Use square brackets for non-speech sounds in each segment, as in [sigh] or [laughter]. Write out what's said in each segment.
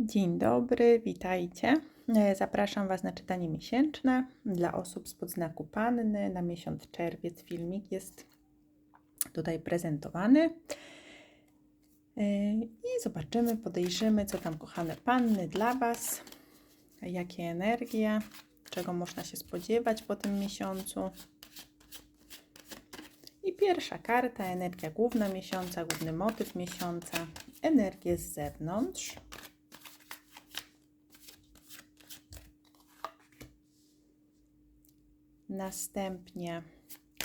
Dzień dobry, witajcie. E, Zapraszam Was na czytanie miesięczne dla osób z podznaku Panny. Na miesiąc czerwiec filmik jest tutaj prezentowany. E, I zobaczymy, podejrzymy, co tam kochane Panny dla Was, jakie energie, czego można się spodziewać po tym miesiącu. I pierwsza karta, energia główna miesiąca, główny motyw miesiąca, energię z zewnątrz. Następnie,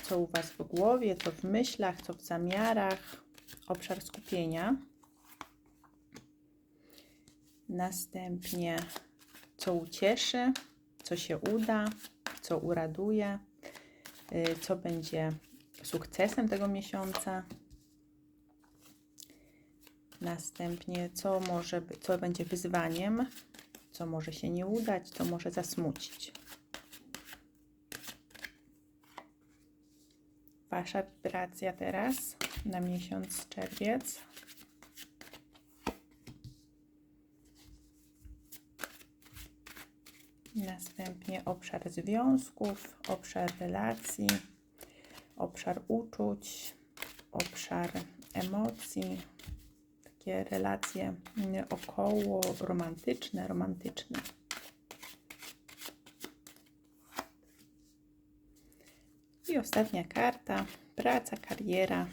co u Was w głowie, co w myślach, co w zamiarach, obszar skupienia. Następnie, co ucieszy, co się uda, co uraduje, y, co będzie sukcesem tego miesiąca. Następnie, co może co będzie wyzwaniem, co może się nie udać, co może zasmucić. Wasza wibracja teraz na miesiąc czerwiec. Następnie obszar związków, obszar relacji, obszar uczuć, obszar emocji, takie relacje około romantyczne, romantyczne. I ostatnia karta, praca, kariera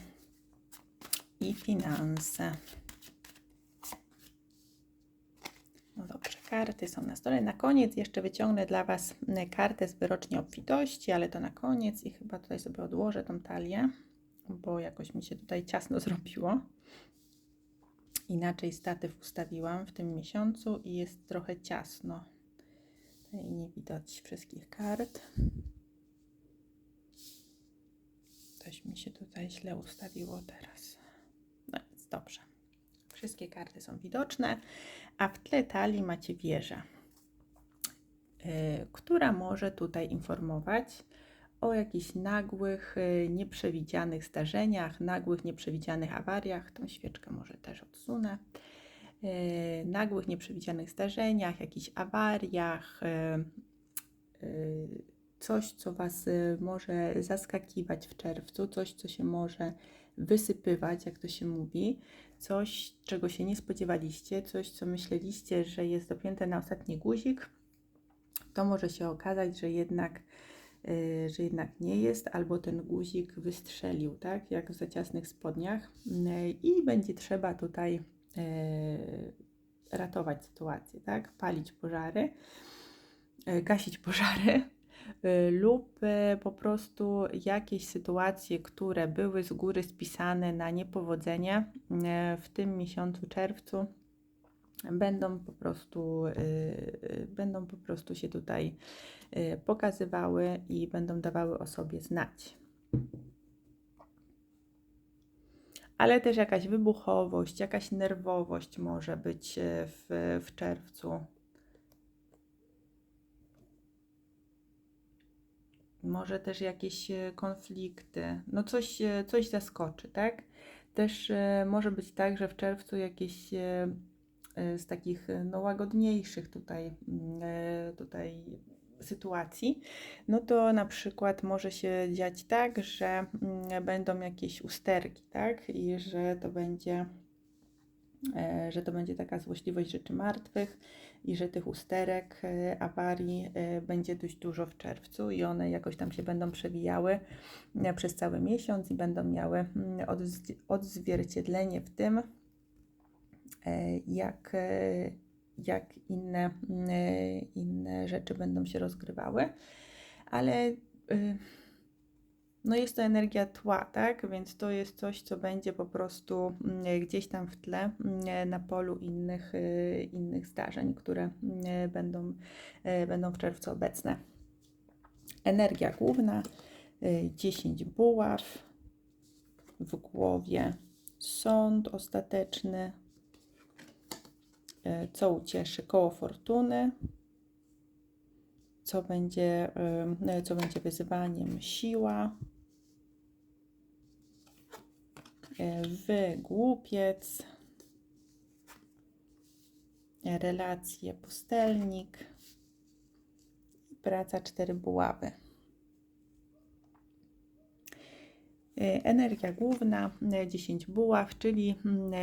i finanse. No dobrze, karty są na stole. Na koniec jeszcze wyciągnę dla Was kartę z wyrocznie obfitości, ale to na koniec i chyba tutaj sobie odłożę tą talię, bo jakoś mi się tutaj ciasno [laughs] zrobiło. Inaczej statyw ustawiłam w tym miesiącu i jest trochę ciasno. Tutaj nie widać wszystkich kart. Coś mi się tutaj źle ustawiło teraz. No więc dobrze. Wszystkie karty są widoczne, a w tle talii macie wieżę, yy, która może tutaj informować o jakichś nagłych, yy, nieprzewidzianych zdarzeniach, nagłych, nieprzewidzianych awariach. Tą świeczkę może też odsunę. Yy, nagłych, nieprzewidzianych zdarzeniach, jakichś awariach, coś, co Was y, może zaskakiwać w czerwcu, coś, co się może wysypywać, jak to się mówi, coś, czego się nie spodziewaliście, coś, co myśleliście, że jest dopięte na ostatni guzik, to może się okazać, że jednak, yy, że jednak nie jest, albo ten guzik wystrzelił, tak, jak w za ciasnych spodniach. Yy, i będzie trzeba tutaj ratować sytuację, tak, palić pożary, gasić pożary, Y, lub y, po prostu jakieś sytuacje, które były z góry spisane na niepowodzenie y, w tym miesiącu czerwcu będą po prostu będą po prostu się tutaj pokazywały i będą dawały o sobie znać. Ale też jakaś wybuchowość, jakaś nerwowość może być w, w czerwcu może też jakieś e, konflikty, no coś, e, coś zaskoczy, tak? Też e, może być tak, że w czerwcu jakieś z takich no, łagodniejszych tutaj, mm, tutaj sytuacji, no to na przykład może się dziać tak, że mm, będą jakieś usterki, tak? I że to będzie że to będzie taka złośliwość rzeczy martwych i że tych usterek, e, awarii e, będzie dość dużo w czerwcu i one jakoś tam się będą przewijały przez cały miesiąc i będą miały mm, odzwierciedlenie w tym, jak, jak inne, mm, inne rzeczy będą się rozgrywały. Ale no jest to energia tła, tak? Więc to jest coś, co będzie po prostu mm, gdzieś tam w tle mm, na polu innych, y, innych zdarzeń, które mm, będą, y, będą w czerwcu obecne. Energia główna 10 y, buław, w głowie. Sąd ostateczny, co ucieszy? Koło fortuny, co będzie, co będzie wyzwaniem siła, wygłupiec, relacje, pustelnik, praca cztery buławy. E, Energia główna, e, 10 buław, czyli mm, e,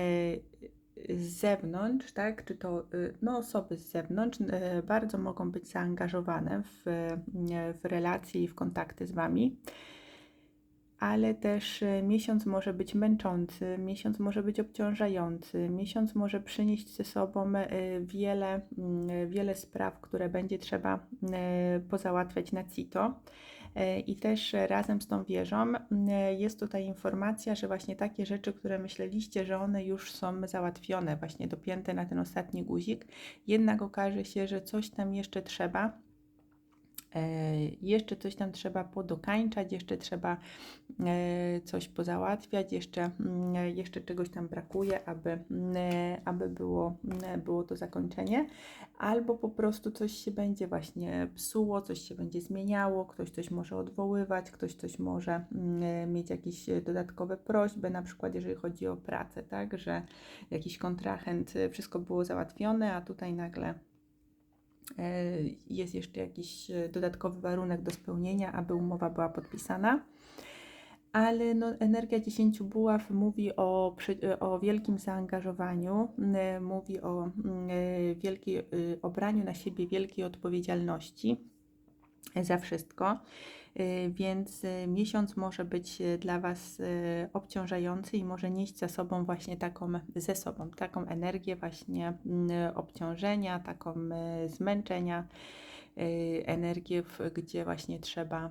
z zewnątrz, tak, czy to no, osoby z zewnątrz e, bardzo mogą być zaangażowane w, e, w relacje i w kontakty z Wami, ale też e, miesiąc może być męczący, miesiąc może być obciążający, miesiąc może przynieść ze sobą e, wiele, mm, wiele spraw, które będzie trzeba e, pozałatwiać na CITO. E, I też razem z tą wieżą e, jest tutaj informacja, że właśnie takie rzeczy, które myśleliście, że one już są załatwione, właśnie dopięte na ten ostatni guzik, jednak okaże się, że coś tam jeszcze trzeba. E, Jeszcze coś tam trzeba podokańczać, jeszcze trzeba e, coś pozałatwiać, jeszcze, mm, jeszcze czegoś tam brakuje, aby, mm, aby było, mm, było to zakończenie, albo po prostu coś się będzie właśnie psuło, coś się będzie zmieniało, ktoś coś może odwoływać, ktoś coś może mieć jakieś dodatkowe prośby, na przykład jeżeli chodzi o pracę, tak, że jakiś kontrahent, wszystko było załatwione, a tutaj nagle e, jest jeszcze jakiś e, dodatkowy warunek do spełnienia, aby umowa była podpisana. Ale no, energia 10 buław mówi o, przy- o wielkim zaangażowaniu, mówi o e, wielkiej, y, o braniu na siebie wielkiej odpowiedzialności za wszystko. Y, Więc y, miesiąc może być y, dla Was obciążający i może nieść za sobą właśnie taką, ze sobą taką energię właśnie mm, obciążenia, taką zmęczenia, energię, gdzie właśnie trzeba,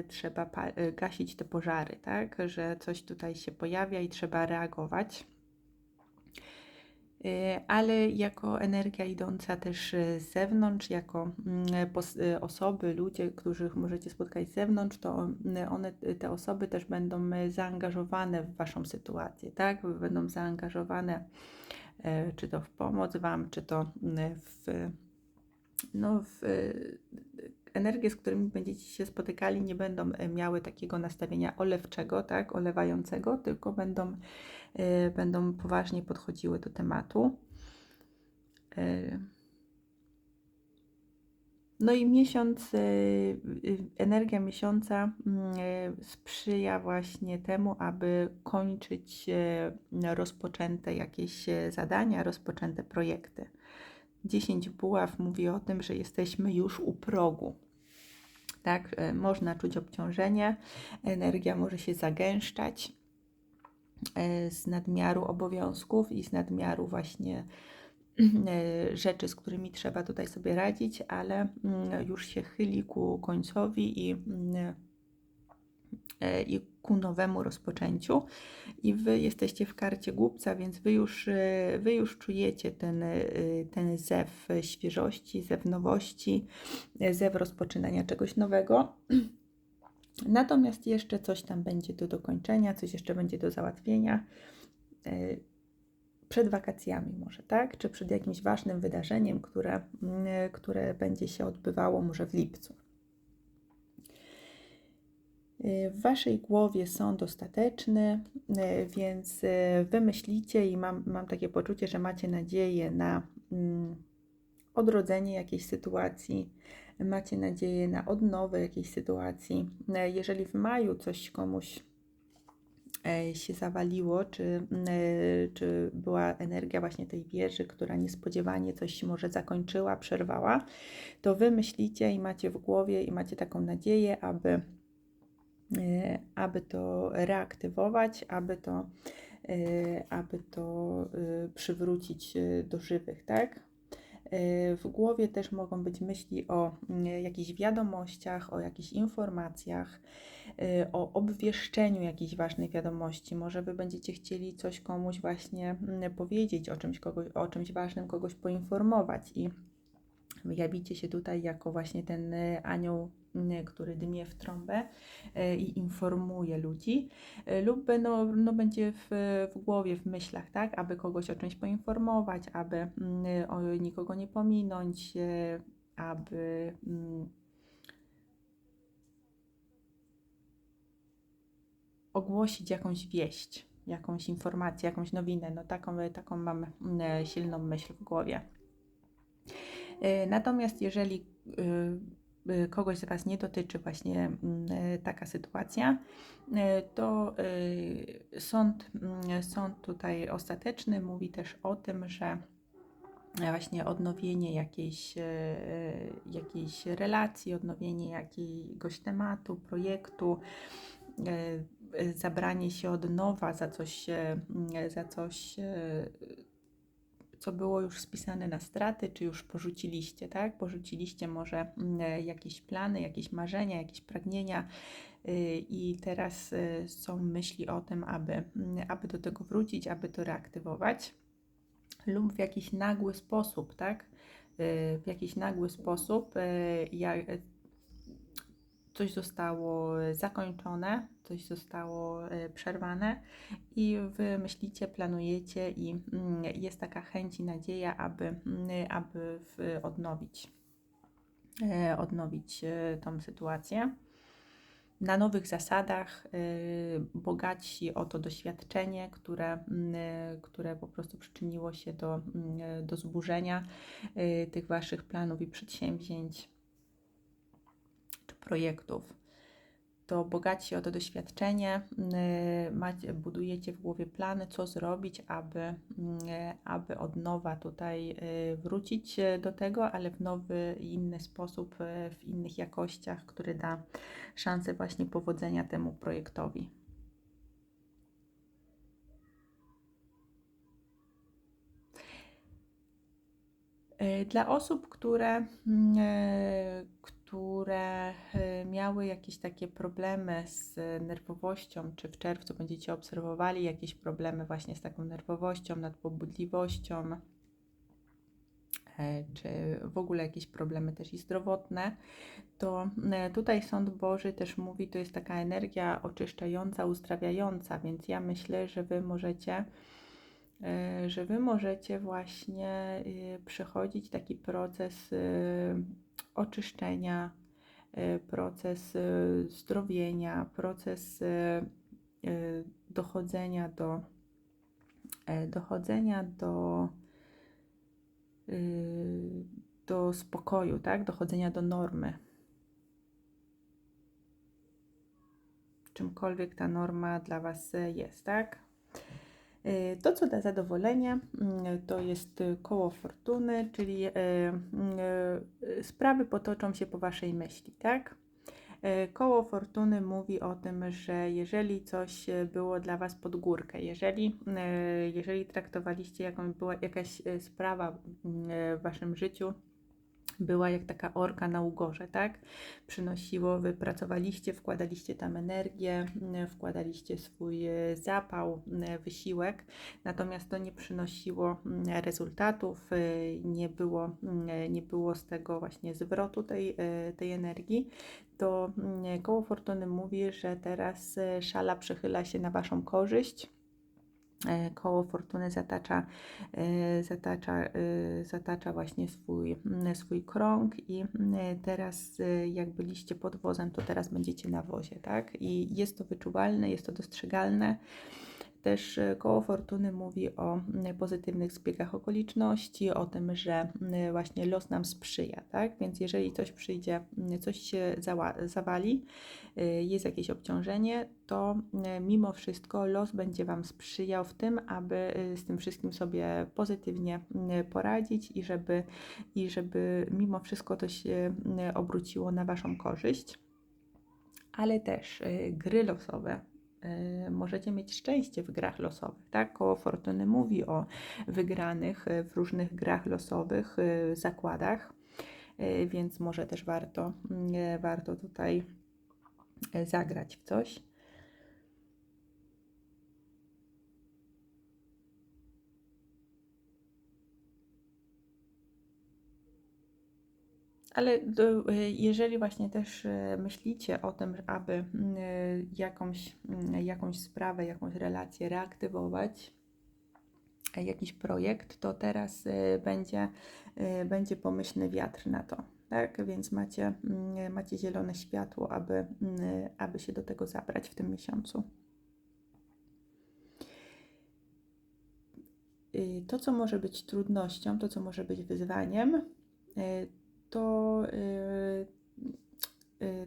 y, trzeba gasić te pożary, tak? Że coś tutaj się pojawia i trzeba reagować. Y, ale jako energia idąca też y, z zewnątrz, jako mm, y, osoby, ludzie, których możecie spotkać z zewnątrz, to y, one, te osoby też będą zaangażowane w Waszą sytuację, tak? Będą zaangażowane y, czy to w pomoc Wam, czy to y, w, no, w energie, z którymi będziecie się spotykali, nie będą y, miały takiego nastawienia olewczego, tak? Olewającego, tylko będą będą poważnie podchodziły do tematu. Y, No i miesiąc, y, y, energia miesiąca y, sprzyja właśnie temu, aby kończyć y, rozpoczęte jakieś y, zadania, rozpoczęte projekty. 10 buław mówi o tym, że jesteśmy już u progu. Tak, y, można czuć obciążenie, energia może się zagęszczać z nadmiaru obowiązków i z nadmiaru właśnie e, rzeczy, z którymi trzeba tutaj sobie radzić, ale mm, już się chyli ku końcowi i, mm, e, i ku nowemu rozpoczęciu. I wy jesteście w karcie głupca, więc wy już, e, wy już czujecie ten, e, ten zew świeżości, zew nowości, e, zew rozpoczynania czegoś nowego. Natomiast jeszcze coś tam będzie do dokończenia, coś jeszcze będzie do załatwienia e, przed wakacjami może, tak? Czy przed jakimś ważnym wydarzeniem, które, mm, które będzie się odbywało może w lipcu. E, W Waszej głowie sąd ostateczny, e, więc e, wymyślicie i mam, mam takie poczucie, że macie nadzieję na mm, odrodzenie jakiejś sytuacji, macie nadzieję na odnowę jakiejś sytuacji. E, Jeżeli w maju coś komuś e, się zawaliło, czy, e, czy była energia właśnie tej wieży, która niespodziewanie coś może zakończyła, przerwała, to wy myślicie i macie w głowie i macie taką nadzieję, aby, aby to reaktywować, aby to, aby to przywrócić do żywych, tak? E, W głowie też mogą być myśli o mm, jakichś wiadomościach, o jakichś informacjach, e, o obwieszczeniu jakiejś ważnej wiadomości. Może Wy będziecie chcieli coś komuś właśnie mm, powiedzieć, o czymś, kogoś, o czymś ważnym, kogoś poinformować i jawicie się tutaj jako właśnie ten e, anioł, który dmie w trąbę e, i informuje ludzi, E, lub no, no będzie w, w głowie, w myślach, tak, aby kogoś o czymś poinformować, aby mm, o nikogo nie pominąć, e, aby mm, ogłosić jakąś wieść, jakąś informację, jakąś nowinę. No taką, taką mam mm, silną myśl w głowie. Natomiast jeżeli y, kogoś z Was nie dotyczy właśnie mm, e, taka sytuacja, e, to y, sąd, mm, sąd tutaj ostateczny mówi też o tym, że właśnie odnowienie jakiejś, e, jakiejś relacji, odnowienie jakiegoś tematu, projektu, e, zabranie się od nowa za coś, e, za coś e, co było już spisane na straty, czy już porzuciliście, tak? Porzuciliście może mm, jakieś plany, jakieś marzenia, jakieś pragnienia y, i teraz y, są myśli o tym, aby, mm, aby do tego wrócić, aby to reaktywować lub w jakiś nagły sposób, tak? Y, W jakiś nagły sposób coś zostało zakończone, coś zostało e, przerwane i wy myślicie, planujecie i mm, jest taka chęć i nadzieja, aby, mm, aby odnowić, e, odnowić e, tą sytuację. Na nowych zasadach, e, bogaci o to doświadczenie, które, mm, które po prostu przyczyniło się do, do zburzenia e, tych waszych planów i przedsięwzięć projektów, to bogaci o to doświadczenie, macie, budujecie w głowie plany, co zrobić, aby, yy, aby od nowa tutaj yy, wrócić do tego, ale w nowy inny sposób, w innych jakościach, który da szansę właśnie powodzenia temu projektowi. Dla osób, które, mm, e, które e, miały jakieś takie problemy z nerwowością, czy w czerwcu będziecie obserwowali jakieś problemy właśnie z taką nerwowością, nadpobudliwością, e, czy w ogóle jakieś problemy też i zdrowotne, to e, tutaj Sąd Boży też mówi, to jest taka energia oczyszczająca, uzdrawiająca, więc ja myślę, że Wy możecie e, że Wy możecie właśnie y, przechodzić taki proces y, oczyszczenia, proces zdrowienia, proces dochodzenia do e, dochodzenia do do spokoju, tak? Dochodzenia do normy. Czymkolwiek ta norma dla Was e, jest, tak? Y, To, co da zadowolenie, mm, to jest koło fortuny, czyli y, y, sprawy potoczą się po Waszej myśli, tak? Koło fortuny mówi o tym, że jeżeli coś było dla Was pod górkę, jeżeli, jeżeli traktowaliście jakąś, była jakaś sprawa y, w Waszym życiu, była jak taka orka na ugorze, tak? Przynosiło, wy pracowaliście, wkładaliście tam energię, m, wkładaliście swój e, zapał, m, wysiłek, natomiast to nie przynosiło m, rezultatów, e, nie było, m, nie było z tego właśnie zwrotu tej, e, tej energii, to koło fortuny mówi, że teraz e, szala przechyla się na Waszą korzyść e, koło fortuny zatacza, e, zatacza, e, zatacza właśnie swój, swój krąg i teraz e, jak byliście pod wozem, to teraz będziecie na wozie, tak? I jest to wyczuwalne, jest to dostrzegalne. Też e, koło fortuny mówi o pozytywnych zbiegach okoliczności, o tym, że właśnie los nam sprzyja, tak? Więc jeżeli coś przyjdzie, coś się zawali, y, jest jakieś obciążenie, to mimo wszystko los będzie Wam sprzyjał w tym, aby y, z tym wszystkim sobie pozytywnie poradzić i żeby, i żeby mimo wszystko to się obróciło na Waszą korzyść. Ale też y, gry losowe. Y, Możecie mieć szczęście w grach losowych, tak? Koło Fortuny mówi o wygranych y, w różnych grach losowych, y, zakładach, więc może też warto, warto tutaj zagrać w coś. Ale y, jeżeli właśnie też y, myślicie o tym, aby y, jakąś, y, jakąś sprawę, jakąś relację reaktywować, e, jakiś projekt, to teraz będzie, będzie pomyślny wiatr na to. Tak, więc macie, mm, macie zielone światło, aby, mm, aby się do tego zabrać w tym miesiącu. To, co może być trudnością, to, co może być wyzwaniem, e, to e,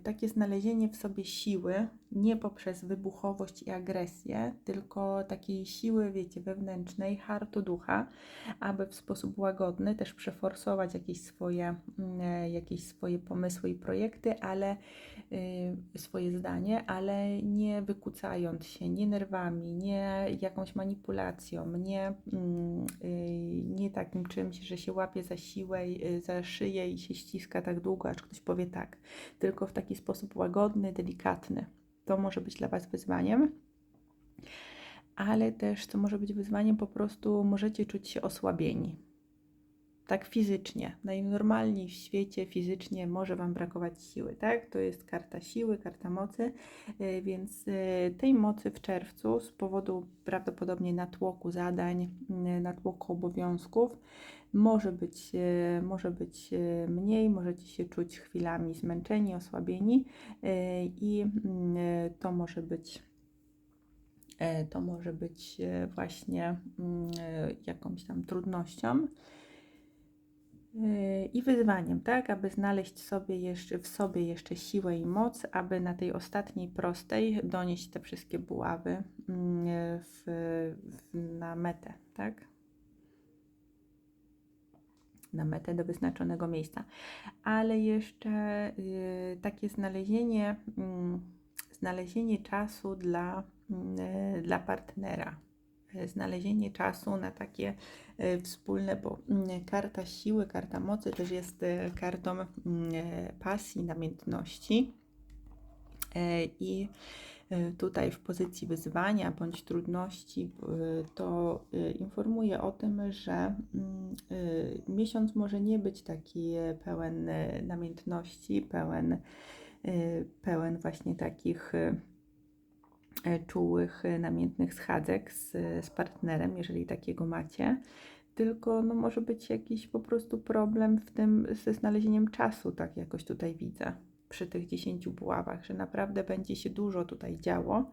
takie znalezienie w sobie siły, nie poprzez wybuchowość i agresję, tylko takiej siły, wiecie, wewnętrznej, hartu ducha, aby w sposób łagodny też przeforsować jakieś swoje, mm, jakieś swoje pomysły i projekty, ale Y, swoje zdanie, ale nie wykucając się, nie nerwami, nie jakąś manipulacją, nie, mm, y, nie takim czymś, że się łapie za siłę, y, za szyję i się ściska tak długo, aż ktoś powie tak, tylko w taki sposób łagodny, delikatny. To może być dla Was wyzwaniem ale też to może być wyzwaniem, po prostu możecie czuć się osłabieni tak fizycznie, najnormalniej w świecie fizycznie może Wam brakować siły, tak? To jest karta siły, karta mocy, e, więc e, tej mocy w czerwcu z powodu prawdopodobnie natłoku zadań, natłoku obowiązków może być, e, może być mniej, możecie się czuć chwilami zmęczeni, osłabieni i to może być to może być właśnie jakąś tam trudnością i wyzwaniem, tak, aby znaleźć sobie jeszcze, w sobie jeszcze siłę i moc, aby na tej ostatniej prostej donieść te wszystkie buławy mm, w, w, na metę, tak? Na metę do wyznaczonego miejsca. Ale jeszcze y, takie znalezienie, y, znalezienie czasu dla, y, dla partnera, znalezienie czasu na takie e, wspólne, bo mm, karta siły, karta mocy też jest e, kartą mm, pasji, namiętności. I tutaj w pozycji wyzwania bądź trudności, to informuje o tym, że mm, miesiąc może nie być taki pełen namiętności, pełen, pełen właśnie takich E, czułych, e, namiętnych schadzek z, z partnerem, jeżeli takiego macie, tylko no, może być jakiś po prostu problem w tym ze znalezieniem czasu, tak jakoś tutaj widzę przy tych 10 buławach, że naprawdę będzie się dużo tutaj działo,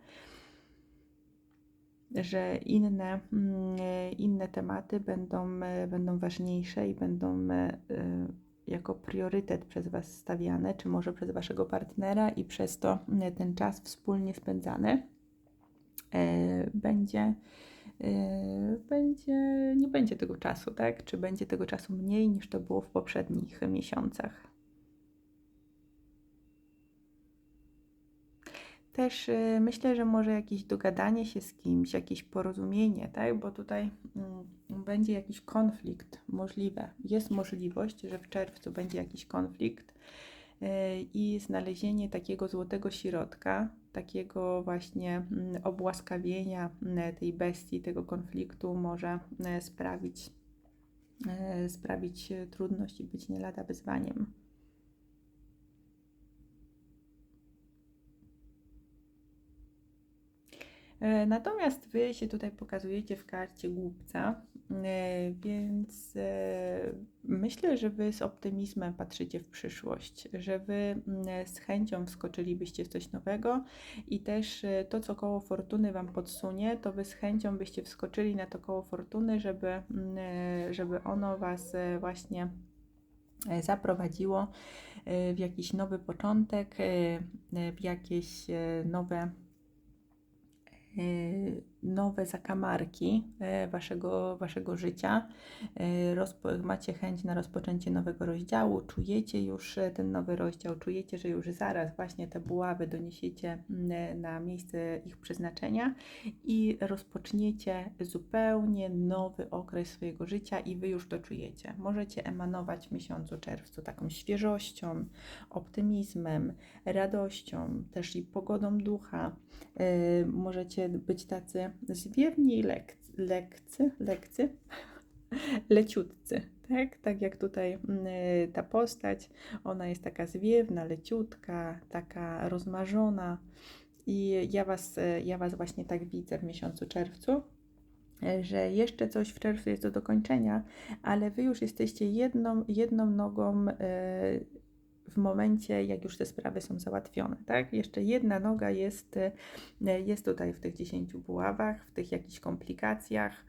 że inne, mm, inne tematy będą, e, będą ważniejsze i będą jako priorytet przez Was stawiane, czy może przez Waszego partnera i przez to ten czas wspólnie spędzany. E, będzie, e, będzie, nie będzie tego czasu, tak? Czy będzie tego czasu mniej niż to było w poprzednich miesiącach. Też e, myślę, że może jakieś dogadanie się z kimś, jakieś porozumienie, tak? Bo tutaj mm, będzie jakiś konflikt możliwe. Jest możliwość, że w czerwcu będzie jakiś konflikt i znalezienie takiego złotego środka, takiego właśnie mm, obłaskawienia mm, tej bestii, tego konfliktu może mm, sprawić, sprawić trudność i być nie lada wyzwaniem. Natomiast Wy się tutaj pokazujecie w karcie głupca, e, więc e, myślę, że Wy z optymizmem patrzycie w przyszłość, że Wy mm, z chęcią wskoczylibyście w coś nowego i też to, co koło fortuny Wam podsunie, to Wy z chęcią byście wskoczyli na to koło fortuny, żeby, mm, żeby ono Was właśnie zaprowadziło w jakiś nowy początek, w jakieś nowe Y, nowe zakamarki e, waszego, waszego życia, e, macie chęć na rozpoczęcie nowego rozdziału, czujecie już e, ten nowy rozdział, czujecie, że już zaraz właśnie te buławy doniesiecie na miejsce ich przeznaczenia i rozpoczniecie zupełnie nowy okres swojego życia i wy już to czujecie. Możecie emanować w miesiącu czerwcu taką świeżością, optymizmem, radością, też i pogodą ducha. Możecie być tacy zwiewni i lek, lekcy, lekcy, [laughs] leciutcy, tak? Tak jak tutaj mm, ta postać, ona jest taka zwiewna, leciutka, taka rozmarzona i ja Was, ja was właśnie tak widzę w miesiącu czerwcu, że jeszcze coś w czerwcu jest do dokończenia, ale Wy już jesteście jedną, jedną nogą e, w momencie, jak już te sprawy są załatwione, tak? Jeszcze jedna noga jest, e, jest tutaj w tych 10 buławach, w tych jakichś komplikacjach,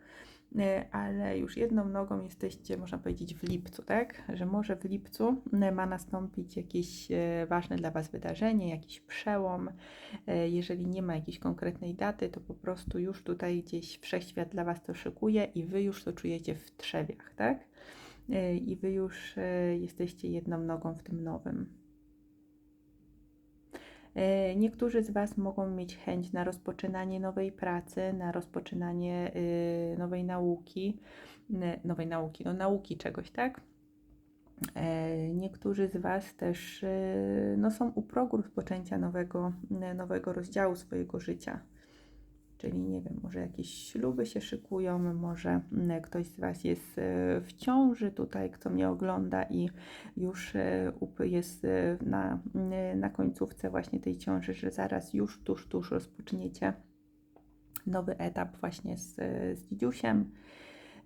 e, ale już jedną nogą jesteście, można powiedzieć, w lipcu, tak? Że może w lipcu e, ma nastąpić jakieś ważne dla Was wydarzenie, jakiś przełom. Jeżeli nie ma jakiejś konkretnej daty, to po prostu już tutaj gdzieś wszechświat dla Was to szykuje i Wy już to czujecie w trzewiach, tak? I Wy już jesteście jedną nogą w tym nowym. E, niektórzy z Was mogą mieć chęć na rozpoczynanie nowej pracy, na rozpoczynanie nowej nauki, nowej nauki, no nauki czegoś, tak? E, niektórzy z Was też no, są u progu rozpoczęcia nowego, nowego rozdziału swojego życia. Czyli nie wiem, może jakieś śluby się szykują, może mm, ktoś z Was jest e, w ciąży tutaj, kto mnie ogląda i już e, jest e, na, na końcówce właśnie tej ciąży, że zaraz już tuż, tuż rozpoczniecie nowy etap właśnie z, z dzidziusiem.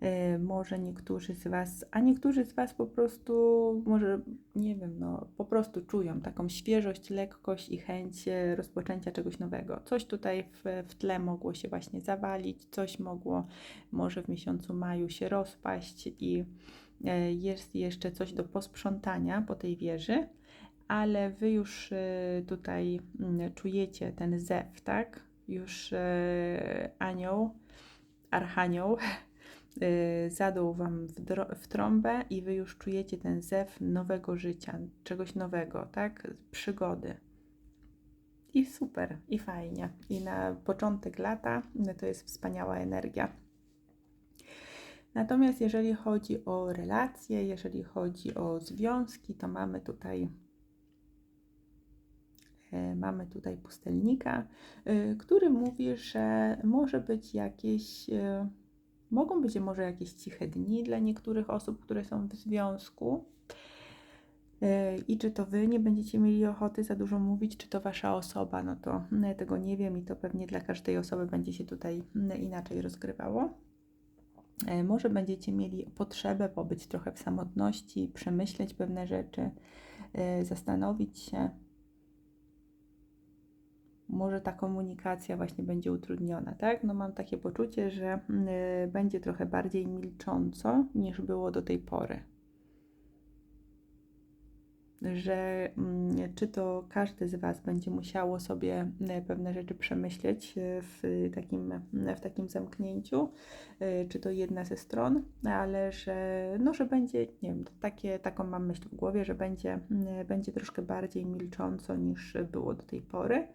Y, może niektórzy z Was, a niektórzy z Was po prostu, może nie wiem, no po prostu czują taką świeżość, lekkość i chęć e, rozpoczęcia czegoś nowego. Coś tutaj w, w tle mogło się właśnie zawalić, coś mogło może w miesiącu maju się rozpaść i e, jest jeszcze coś do posprzątania po tej wieży, ale Wy już e, tutaj mm, czujecie ten zew, tak? Już anioł, archanioł [laughs] zadał Wam w, w trąbę i Wy już czujecie ten zew nowego życia, czegoś nowego, tak? Przygody. I super, i fajnie. I na początek lata no to jest wspaniała energia. Natomiast jeżeli chodzi o relacje, jeżeli chodzi o związki, to mamy tutaj e, mamy tutaj pustelnika, e, który mówi, że może być jakieś e, Mogą być może jakieś ciche dni dla niektórych osób, które są w związku. E, I czy to wy nie będziecie mieli ochoty za dużo mówić, czy to wasza osoba, no to no, tego nie wiem i to pewnie dla każdej osoby będzie się tutaj mm, inaczej rozgrywało. E, może będziecie mieli potrzebę pobyć trochę w samotności, przemyśleć pewne rzeczy, e, zastanowić się, może ta komunikacja właśnie będzie utrudniona, tak? No mam takie poczucie, że y, będzie trochę bardziej milcząco niż było do tej pory. Że y, czy to każdy z Was będzie musiało sobie y, pewne rzeczy przemyśleć y, w takim, w takim zamknięciu, y, czy to jedna ze stron, ale że, no, że będzie, nie wiem, takie, taką mam myśl w głowie, że będzie, y, będzie troszkę bardziej milcząco niż było do tej pory.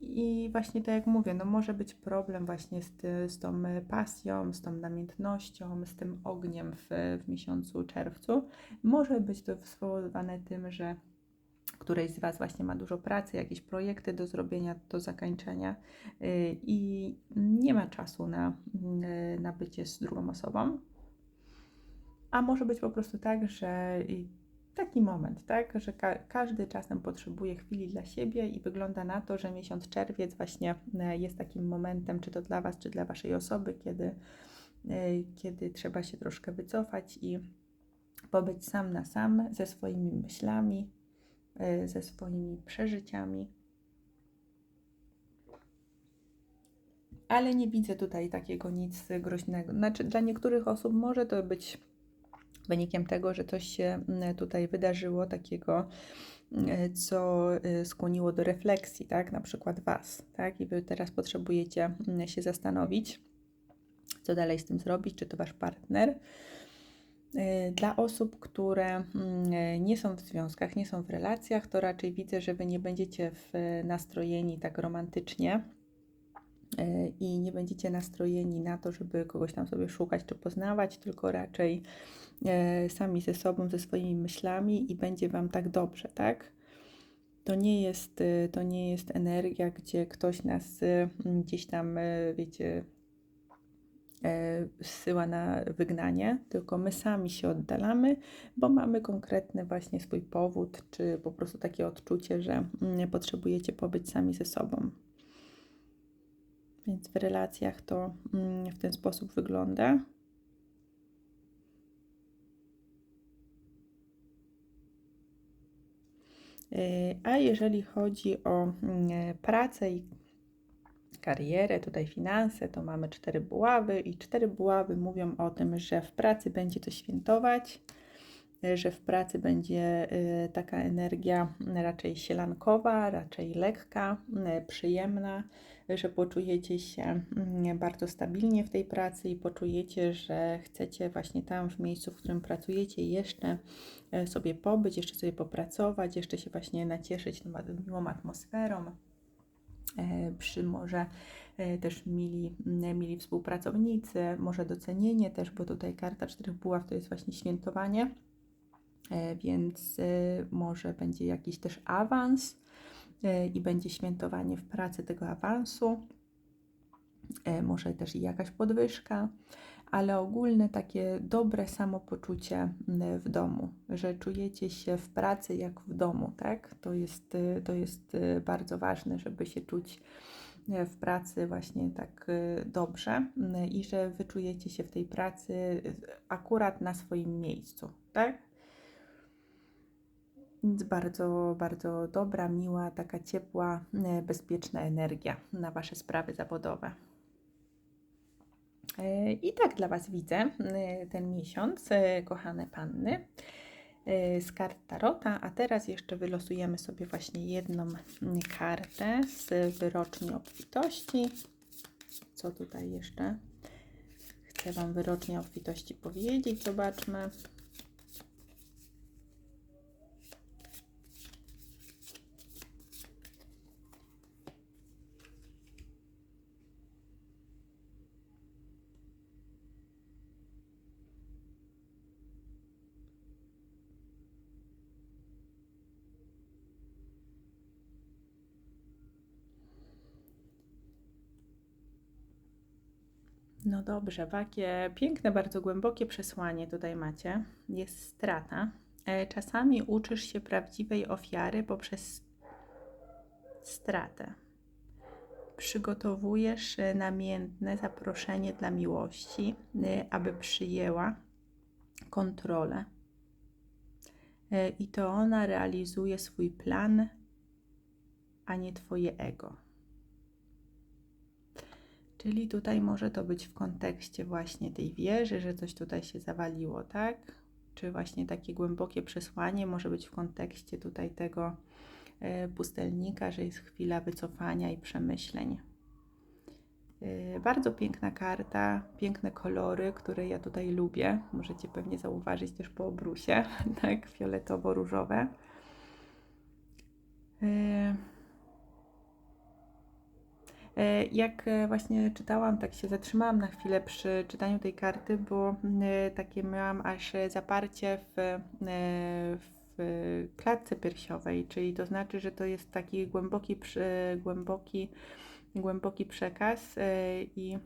I właśnie tak jak mówię, no może być problem właśnie z, z tą pasją, z tą namiętnością, z tym ogniem w, w miesiącu czerwcu. Może być to spowodowane tym, że któreś z Was właśnie ma dużo pracy, jakieś projekty do zrobienia, do zakończenia y, i nie ma czasu na, na bycie z drugą osobą. A może być po prostu tak, że taki moment, tak, że ka każdy czasem potrzebuje chwili dla siebie i wygląda na to, że miesiąc czerwiec właśnie e, jest takim momentem, czy to dla Was, czy dla Waszej osoby, kiedy, e, kiedy trzeba się troszkę wycofać i pobyć sam na sam ze swoimi myślami, e, ze swoimi przeżyciami. Ale nie widzę tutaj takiego nic groźnego. Znaczy, dla niektórych osób może to być wynikiem tego, że coś się mm, tutaj wydarzyło takiego, mm, co y, skłoniło do refleksji, tak, na przykład Was, tak, i Wy teraz potrzebujecie mm, się zastanowić, co dalej z tym zrobić, czy to Wasz partner. Y, dla osób, które nie są w związkach, nie są w relacjach, to raczej widzę, że Wy nie będziecie w nastrojeni tak romantycznie, i nie będziecie nastrojeni na to, żeby kogoś tam sobie szukać czy poznawać, tylko raczej E, sami ze sobą, ze swoimi myślami i będzie Wam tak dobrze, tak? To nie jest, e, to nie jest energia, gdzie ktoś nas e, gdzieś tam, wiecie, zsyła na wygnanie, tylko my sami się oddalamy, bo mamy konkretny właśnie swój powód, czy po prostu takie odczucie, że potrzebujecie pobyć sami ze sobą. Więc w relacjach to w ten sposób wygląda. A jeżeli chodzi o mm, pracę i karierę, tutaj finanse, to mamy cztery buławy i cztery buławy mówią o tym, że w pracy będzie to świętować, y, że w pracy będzie y, taka energia raczej sielankowa, raczej lekka, przyjemna, że poczujecie się mm, bardzo stabilnie w tej pracy i poczujecie, że chcecie właśnie tam w miejscu, w którym pracujecie, jeszcze e, sobie pobyć, jeszcze sobie popracować, jeszcze się właśnie nacieszyć miłą atmosferą. E, Przy może e, też mili, mili współpracownicy, może docenienie też, bo tutaj karta czterech buław to jest właśnie świętowanie, więc może będzie jakiś też awans i będzie świętowanie w pracy tego awansu, e, może też i jakaś podwyżka, ale ogólne takie dobre samopoczucie w domu, że czujecie się w pracy jak w domu, tak? To jest, to jest bardzo ważne, żeby się czuć w pracy właśnie tak dobrze i że wyczujecie się w tej pracy akurat na swoim miejscu, tak? Bardzo, bardzo dobra, miła, taka ciepła, e, bezpieczna energia na Wasze sprawy zawodowe. E, I tak dla Was widzę e, ten miesiąc, kochane panny, z kart Tarota. A teraz jeszcze wylosujemy sobie właśnie jedną kartę z wyroczni obfitości. Co tutaj jeszcze chcę Wam wyrocznie obfitości powiedzieć? Zobaczmy. Dobrze, jakie piękne, bardzo głębokie przesłanie tutaj macie. Jest strata. E, czasami uczysz się prawdziwej ofiary poprzez stratę. Przygotowujesz e, namiętne zaproszenie dla miłości, e, aby przyjęła kontrolę. I to ona realizuje swój plan, a nie Twoje ego. Czyli tutaj może to być w kontekście właśnie tej wieży, że coś tutaj się zawaliło, tak? Czy właśnie takie głębokie przesłanie może być w kontekście tutaj tego e, pustelnika, że jest chwila wycofania i przemyśleń. E, bardzo piękna karta, piękne kolory, które ja tutaj lubię. Możecie pewnie zauważyć też po obrusie, [laughs] tak? Fioletowo-różowe. E, jak e, właśnie czytałam, tak się zatrzymałam na chwilę przy czytaniu tej karty, bo e, takie miałam aż zaparcie w, w klatce piersiowej, czyli to znaczy, że to jest taki głęboki, głęboki, głęboki przekaz i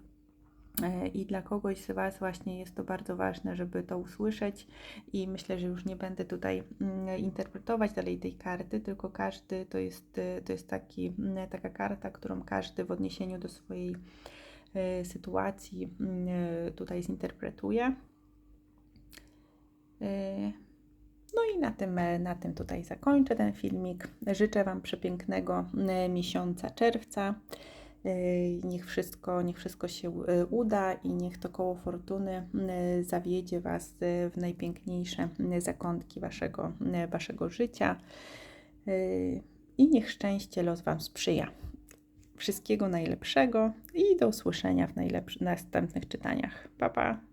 I dla kogoś z Was właśnie jest to bardzo ważne, żeby to usłyszeć i myślę, że już nie będę tutaj mm, interpretować dalej tej karty, tylko każdy to jest, e, to jest taki, mm, taka karta, którą każdy w odniesieniu do swojej e, sytuacji mm, tutaj zinterpretuje. No i na tym, na tym tutaj zakończę ten filmik. Życzę Wam przepięknego miesiąca czerwca. Y, niech wszystko, niech wszystko się y, uda i niech to koło fortuny y, zawiedzie Was w najpiękniejsze zakątki Waszego, waszego życia i niech szczęście los Wam sprzyja. Wszystkiego najlepszego i do usłyszenia w następnych czytaniach. Pa, pa!